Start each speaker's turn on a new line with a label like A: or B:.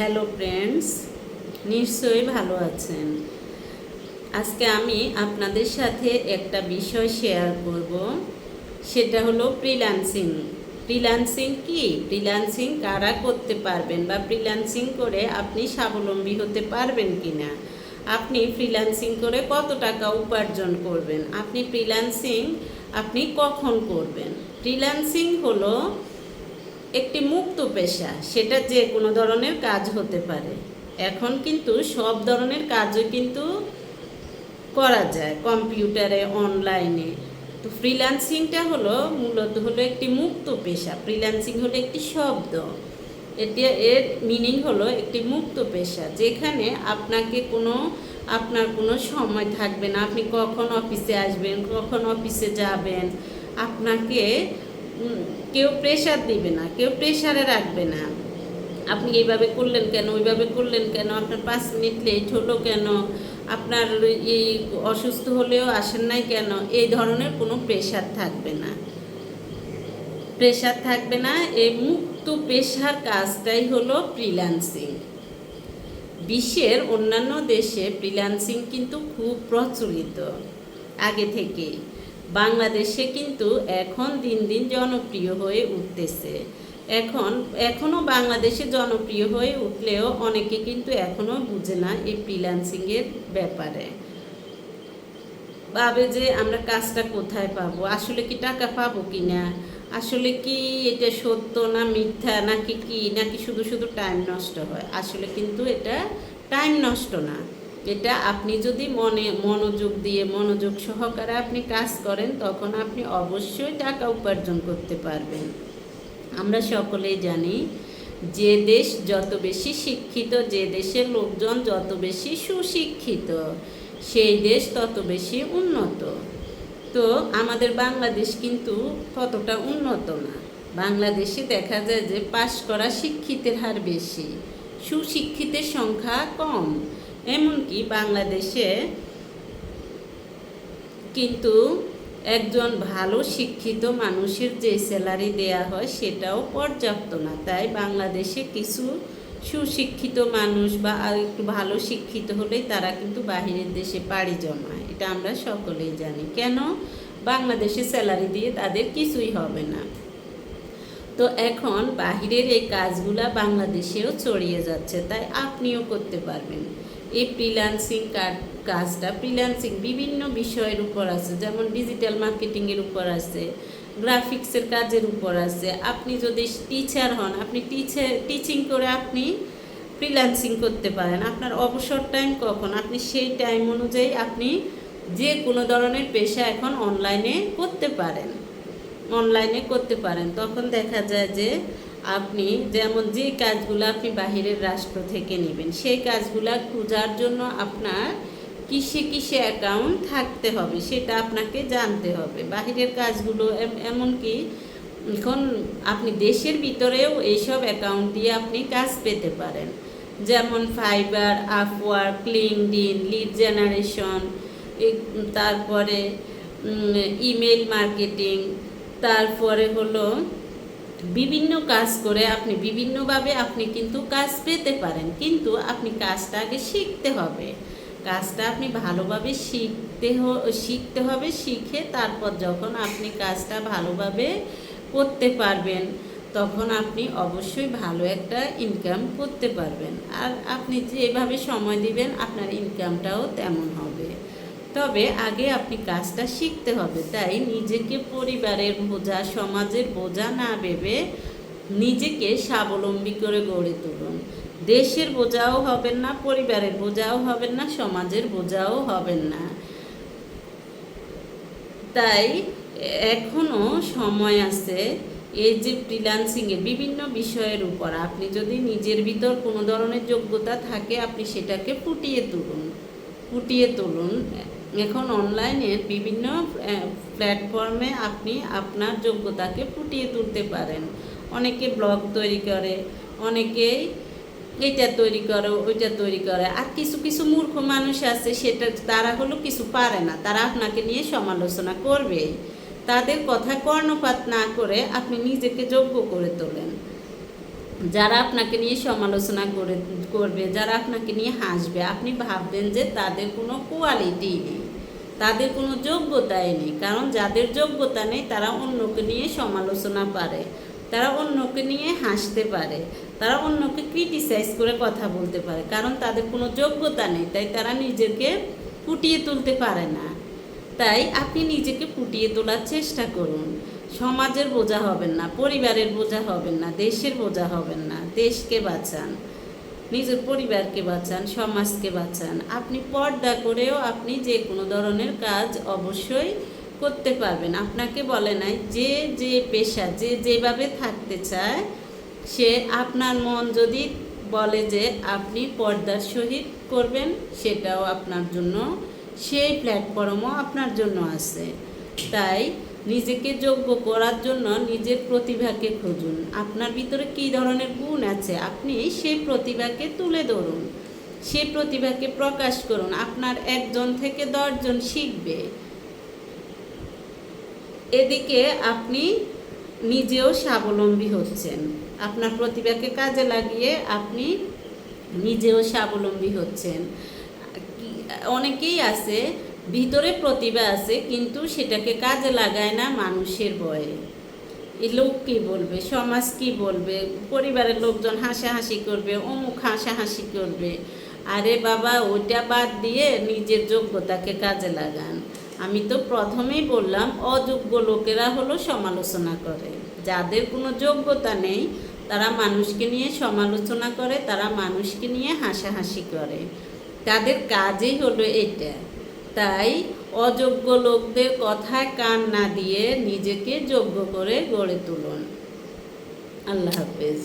A: Hello friends নিশ্চয়ই ভালো আছেন। আজকে আমি আপনাদের সাথে একটা বিষয় শেয়ার করব, সেটা হলো ফ্রিল্যান্সিং ফ্রিল্যান্সিং কি? ফ্রিল্যান্সিং কারা করতে পারবেন বা ফ্রিল্যান্সিং করে আপনি স্বাবলম্বী হতে পারবেন কি না আপনি ফ্রিল্যান্সিং করে কত টাকা উপার্জন করবেন? আপনি ফ্রিল্যান্সিং আপনি কখন করবেন? ফ্রিল্যান্সিং হলো একটি মুক্ত পেশা, সেটা যে কোনো ধরনের কাজ হতে পারে। এখন কিন্তু সব ধরনের কাজও কিন্তু করা যায়, কম্পিউটারে, অনলাইনে। তো ফ্রিল্যান্সিংটা হলো, মূলত হলো একটি মুক্ত পেশা। ফ্রিল্যান্সিং হলো একটি শব্দ। এটি, এর মিনিং হলো একটি মুক্ত পেশা, যেখানে আপনাকে কোনো, আপনার কোনো সময় থাকবে না। আপনি কখন অফিসে আসবেন, কখন অফিসে যাবেন, আপনাকে কেউ প্রেশার দিবে না, কেউ প্রেশারে রাখবে না। আপনি এইভাবে করলেন কেন, ওইভাবে করলেন কেন, আপনার পাঁচ মিনিট লেট হলো কেন, আপনার এই অসুস্থ হলেও আসেন নাই কেন, এই ধরনের কোনো প্রেশার থাকবে না। প্রেশার থাকবে না, এই মুক্ত পেশার কাজটাই হলো ফ্রিল্যান্সিং বিশ্বের অন্যান্য দেশে ফ্রিল্যান্সিং কিন্তু খুব প্রচলিত। আগে থেকেই বাংলাদেশে কিন্তু এখন দিন দিন জনপ্রিয় হয়ে উঠতেছে। এখন এখনও বাংলাদেশে জনপ্রিয় হয়ে উঠলেও অনেকে কিন্তু এখনও বুঝে না এই ফ্রিল্যান্সিংয়ের ব্যাপারে। ভাবে যে আমরা কাজটা কোথায় পাবো, আসলে কি টাকা পাবো কি না আসলে কি এটা সত্য না মিথ্যা, নাকি কি? নাকি শুধু শুধু টাইম নষ্ট হয়? আসলে কিন্তু এটা টাইম নষ্ট না। এটা আপনি যদি মনে, মনোযোগ দিয়ে, মনোযোগ সহকারে আপনি কাজ করেন, তখন আপনি অবশ্যই টাকা উপার্জন করতে পারবেন। আমরা সকলেই জানি, যে দেশ যত বেশি শিক্ষিত, যে দেশের লোকজন যত বেশি সুশিক্ষিত, সেই দেশ তত বেশি উন্নত। তো আমাদের বাংলাদেশ কিন্তু ততটা উন্নত না। বাংলাদেশে দেখা যায় যে পাশ করা শিক্ষিতের হার বেশি, সুশিক্ষিতের সংখ্যা কম। এমনকি বাংলাদেশে কিন্তু একজন ভালো শিক্ষিত মানুষের যে স্যালারি দেয়া হয় সেটাও পর্যাপ্ত না। তাই বাংলাদেশে কিছু সুশিক্ষিত মানুষ বা একটু ভালো শিক্ষিত হলেই তারা কিন্তু বাহিরের দেশে পাড়ি জমায়। এটা আমরা সকলেই জানি। কেন? বাংলাদেশে স্যালারি দিয়ে তাদের কিছুই হবে না। তো এখন বাহিরের এই কাজগুলা বাংলাদেশেও ছড়িয়ে যাচ্ছে। তাই আপনিও করতে পারবেন। এই ফ্রিল্যান্সিং কাজটা ফ্রিল্যান্সিং বিভিন্ন বিষয়ের উপর আছে, যেমন ডিজিটাল মার্কেটিংয়ের উপর আছে গ্রাফিক্সের কাজের উপর আছে। আপনি যদি টিচার হন, আপনি টিচার টিচিং করে আপনি ফ্রিল্যান্সিং করতে পারেন। আপনার অবসর টাইম কখন? আপনি সেই টাইম অনুযায়ী আপনি যে কোনো ধরনের পেশা এখন অনলাইনে করতে পারেন। অনলাইনে করতে পারেন। তখন দেখা যায় যে আপনি যেমন যে কাজগুলো আপনি বাহিরের রাষ্ট্র থেকে নেবেন, সেই কাজগুলো খোঁজার জন্য আপনার কিসে কিসে অ্যাকাউন্ট থাকতে হবে সেটা আপনাকে জানতে হবে। বাহিরের কাজগুলো এম- এমনকি এখন আপনি দেশের ভিতরেও এইসব অ্যাকাউন্ট দিয়ে আপনি কাজ পেতে পারেন। যেমন Fiverr Upwork LinkedIn lead generation তারপরে ইমেল মার্কেটিং তারপরে হলো বিভিন্ন কাজ করে আপনি বিভিন্নভাবে আপনি কিন্তু কাজ পেতে পারেন, কিন্তু আপনি কাজটা আগে শিখতে হবে। কাজটা আপনি ভালোভাবে শিখতে শিখতে হবে, শিখে তারপর যখন আপনি কাজটা ভালোভাবে করতে পারবেন, তখন আপনি অবশ্যই ভালো একটা ইনকাম করতে পারবেন। আর আপনি যেভাবে সময় দিবেন, আপনার ইনকামটাও তেমন হবে। তবে আগে আপনি কাজটা শিখতে হবে, তাই নিজেকে পরিবারের বোঝা, সমাজের বোঝা না ভেবে নিজেকে স্বাবলম্বী করে গড়ে তুলুন। দেশের বোঝাও হবেন না, পরিবারের বোঝাও হবেন না, সমাজের বোঝাও হবেন না। তাই এখনও সময় আছে এই যে ফ্রিল্যান্সিংয়ে বিভিন্ন বিষয়ের উপর। আপনি যদি নিজের ভিতর কোনো ধরনের যোগ্যতা থাকে, আপনি সেটাকে ফুটিয়ে তুলুন ফুটিয়ে তুলুন। এখন অনলাইনে বিভিন্ন প্ল্যাটফর্মে আপনি আপনার যোগ্যতাকে ফুটিয়ে তুলতে পারেন। অনেকে ব্লগ তৈরি করে অনেকেই এইটা তৈরি করে, ওইটা তৈরি করে। আর কিছু কিছু মূর্খ মানুষ আছে, সেটা, তারা হলো কিছু পারে না। তারা আপনাকে নিয়ে সমালোচনা করবে তাদের কথা কর্ণপাত না করে আপনি নিজেকে যোগ্য করে তোলেন। যারা আপনাকে নিয়ে সমালোচনা করে, করবে, যারা আপনাকে নিয়ে হাসবে, আপনি ভাববেন যে তাদের কোনো কোয়ালিটি নেই, তাদের কোনো যোগ্যতাই নেই, কারণ যাদের যোগ্যতা নেই তারা অন্যকে নিয়ে সমালোচনা পারে, তারা অন্যকে নিয়ে হাসতে পারে, তারা অন্যকে ক্রিটিসাইজ করে কথা বলতে পারে, কারণ তাদের কোনো যোগ্যতা নেই, তাই তারা নিজেকে ফুটিয়ে তুলতে পারে না, তাই আপনি নিজেকে ফুটিয়ে তোলার চেষ্টা করুন। সমাজের বোঝা হবেন না, পরিবারের বোঝা হবেন না, দেশের বোঝা হবেন না, দেশকে বাঁচান, নিজের পরিবারকে বাঁচান, সমাজকে বাঁচান। আপনি পর্দা করেও আপনি যে কোনো ধরনের কাজ অবশ্যই করতে পারবেন। আপনাকে বলে নাই, যে যে পেশা, যে যেভাবে থাকতে চায়, সে আপনার মন যদি বলে যে আপনি পর্দার সহিত করবেন, সেটাও আপনার জন্য, সেই প্ল্যাটফর্মও আপনার জন্য আছে। তাই নিজেকে যোগ্য করার জন্য নিজের প্রতিভাকে খুঁজুন। আপনার ভিতরে কী ধরনের গুণ আছে? আপনি সেই প্রতিভাকে তুলে ধরুন। সেই প্রতিভাকে প্রকাশ করুন। আপনার একজন থেকে দশজন শিখবে। এদিকে আপনি নিজেও স্বাবলম্বী হচ্ছেন। আপনার প্রতিভাকে কাজে লাগিয়ে আপনি নিজেও স্বাবলম্বী হচ্ছেন। অনেকেই আছে ভিতরে প্রতিভা আছে, কিন্তু সেটাকে কাজে লাগায় না মানুষের ভয়ে। এই লোক কী বলবে? সমাজ কি বলবে? পরিবারের লোকজন হাসাহাসি করবে, অমুক হাসাহাসি করবে। আরে বাবা, ওইটা বাদ দিয়ে নিজের যোগ্যতাকে কাজে লাগান। আমি তো প্রথমেই বললাম, অযোগ্য লোকেরা হলো সমালোচনা করে। যাদের কোনো যোগ্যতা নেই, তারা মানুষকে নিয়ে সমালোচনা করে, তারা মানুষকে নিয়ে হাসাহাসি করে। তাদের কাজই হলো এটা। তাই অযোগ্য লোকদের কথায় কান না দিয়ে নিজেকে যোগ্য করে গড়ে তুলুন। আল্লাহ হাফেজ।